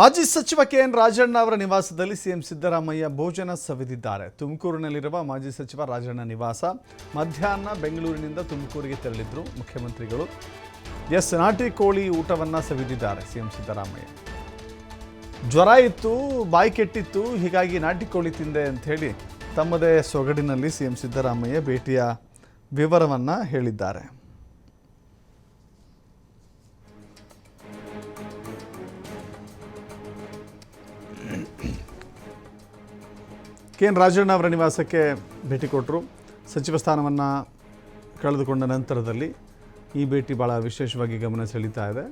ಮಾಜಿ ಸಚಿವ K N Rajanna ಅವರ ನಿವಾಸದಲ್ಲಿ ಸಿಎಂ ಸಿದ್ದರಾಮಯ್ಯ ಭೋಜನ ಸವಿದಿದ್ದಾರೆ. ತುಮಕೂರಿನಲ್ಲಿರುವ ಮಾಜಿ ಸಚಿವ ರಾಜಣ್ಣ ನಿವಾಸ ಮಧ್ಯಾಹ್ನ ಬೆಂಗಳೂರಿನಿಂದ ತುಮಕೂರಿಗೆ ತೆರಳಿದ್ರು ಮುಖ್ಯಮಂತ್ರಿಗಳು. ಎಸ್ ನಾಟಿ ಕೋಳಿ ಊಟವನ್ನ ಸವಿದಿದ್ದಾರೆ ಸಿಎಂ ಸಿದ್ದರಾಮಯ್ಯ. ಜ್ವರ ಇತ್ತು, ಬಾಯಿ ಕೆಟ್ಟಿತ್ತು, ಹೀಗಾಗಿ ನಾಟಿ ಕೋಳಿ ತಿಂದೆ ಅಂತ ಹೇಳಿ ತಮ್ಮದೇ ಸೊಗಡಿನಲ್ಲಿ ಸಿಎಂ ಸಿದ್ದರಾಮಯ್ಯ ಭೇಟಿಯ ವಿವರವನ್ನು ಹೇಳಿದ್ದಾರೆ. ಕೆ ಎನ್ ರಾಜಣ್ಣ ಅವರ ನಿವಾಸಕ್ಕೆ ಭೇಟಿ ಕೊಟ್ಟರು. ಸಚಿವ ಸ್ಥಾನವನ್ನು ಕಳೆದುಕೊಂಡ ನಂತರದಲ್ಲಿ ಈ ಭೇಟಿ ಭಾಳ ವಿಶೇಷವಾಗಿ ಗಮನ ಸೆಳೀತಾ ಇದೆ.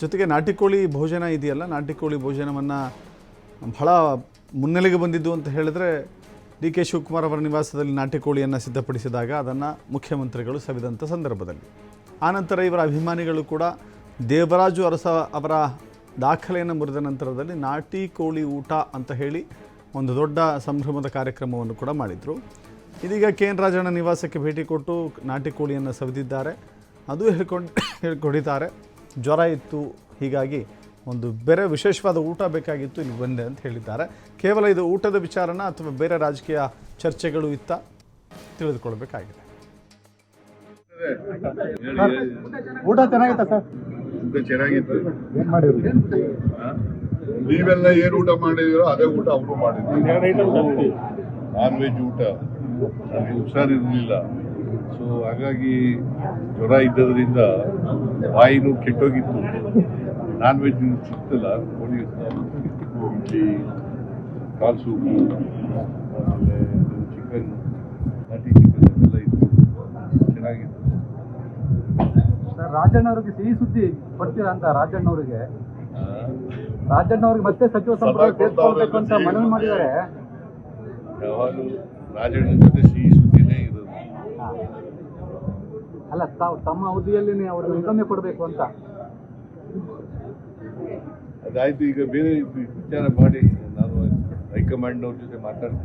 ಜೊತೆಗೆ ನಾಟಿ ಕೋಳಿ ಭೋಜನ ಇದೆಯಲ್ಲ ನಾಟಿ ಕೋಳಿ ಭೋಜನವನ್ನು ಬಹಳ ಮುನ್ನೆಲೆಗೆ ಬಂದಿದ್ದು ಅಂತ ಹೇಳಿದ್ರೆ ಡಿ ಕೆ ಶಿವಕುಮಾರ್ ಅವರ ನಿವಾಸದಲ್ಲಿ ನಾಟಿ ಕೋಳಿಯನ್ನು ಸಿದ್ಧಪಡಿಸಿದಾಗ ಅದನ್ನು ಮುಖ್ಯಮಂತ್ರಿಗಳು ಸವಿದಂಥ ಸಂದರ್ಭದಲ್ಲಿ. ಆನಂತರ ಇವರ ಅಭಿಮಾನಿಗಳು ಕೂಡ ದೇವರಾಜು ಅರಸ ಅವರ ದಾಖಲೆಯನ್ನು ಮುರಿದ ನಂತರದಲ್ಲಿ ನಾಟಿ ಕೋಳಿ ಊಟ ಅಂತ ಹೇಳಿ ಒಂದು ದೊಡ್ಡ ಸಂಭ್ರಮದ ಕಾರ್ಯಕ್ರಮವನ್ನು ಕೂಡ ಮಾಡಿದರು. ಇದೀಗ ಕೆ ಎನ್ ರಾಜಣ್ಣ ನಿವಾಸಕ್ಕೆ ಭೇಟಿ ಕೊಟ್ಟು ನಾಟಿ ಕೋಳಿಯನ್ನು ಸವಿದಿದ್ದಾರೆ. ಅದು ಹೇಳ್ಕೊಂಡು ಹೇಳ್ಕೊಡಿದ್ದಾರೆ. ಜ್ವರ ಇತ್ತು ಹೀಗಾಗಿ ಒಂದು ಬೇರೆ ವಿಶೇಷವಾದ ಊಟ ಬೇಕಾಗಿತ್ತು ಇಲ್ಲಿ ಬಂದೆ ಅಂತ ಹೇಳಿದ್ದಾರೆ. ಕೇವಲ ಇದು ಊಟದ ವಿಚಾರನ ಅಥವಾ ಬೇರೆ ರಾಜಕೀಯ ಚರ್ಚೆಗಳು ಇತ್ತ? ತಿಳಿದುಕೊಳ್ಬೇಕಾಗಿದೆ. ಊಟ ಚೆನ್ನಾಗಿತ್ತ ಸರ್? ಊಟ ಚೆನ್ನಾಗಿತ್ತು. ಏನ್ ಮಾಡಿದ್ರಿ? ಆ? ನೀವೆಲ್ಲ ಏನ್ ಊಟ ಮಾಡಿದಿರೋ ಅದೇ ಊಟ ಅವರು ಮಾಡಿದ್ರು. ನಾನ್ ವೆಜ್ ಊಟ. ನನಗೆ ಹುಷಾರಿರ್ಲಿಲ್ಲ ಸೊ ಹಾಗಾಗಿ ಜ್ವರ ಇದ್ದದ್ರಿಂದ ಬಾಯಿನೂ ಕೆಟ್ಟೋಗಿತ್ತು. ನಾನ್ ವೆಜ್ ಸಿಕ್ತಲ್ಲ ಕೋಳಿ ಇಡ್ಲಿ ಕಾಲ್ ಸೂಪು ಆಮೇಲೆ ಚಿಕನ್ ನಾಟಿ ಚಿಕನ್ ಅದೆಲ್ಲ ಇತ್ತು. ಚೆನ್ನಾಗಿತ್ತು. ಸರ್ ರಾಜಣ್ಣ ಅವ್ರಿಗೆ ಸಿಹಿ ಸುದ್ದಿ ಕೊಡ್ತೀರಾ ಅಂತ ರಾಜಣ್ಣ ಅವರಿಗೆ ಆ? ರಾಜಣ್ಣ ಅವ್ರಿಗೆ ಮತ್ತೆ ಸಚಿವ ಸಂಪುಟ ಅಂತ ಮನವಿ ಮಾಡಿದ್ದಾರೆ. ಯಾವಾಗಲೂ ರಾಜಣ್ಣ ಜೊತೆ ಸಿಹಿ ಸುದ್ದಿನೇ ಇರೋದು ಅಲ್ಲ ತಾವು ತಮ್ಮ ಅವಧಿಯಲ್ಲಿ ಅವ್ರಿಗೆ ನಿಗಮೆ ಕೊಡಬೇಕು ಅಂತ. ಅದಾಯ್ತು ಈಗ ಬೇರೆ ವಿಚಾರ ಮಾಡಿ. ನಾನು ಹೈಕಮಾಂಡ್ನವ್ರ ಜೊತೆ ಮಾತಾಡ್ತೀನಿ.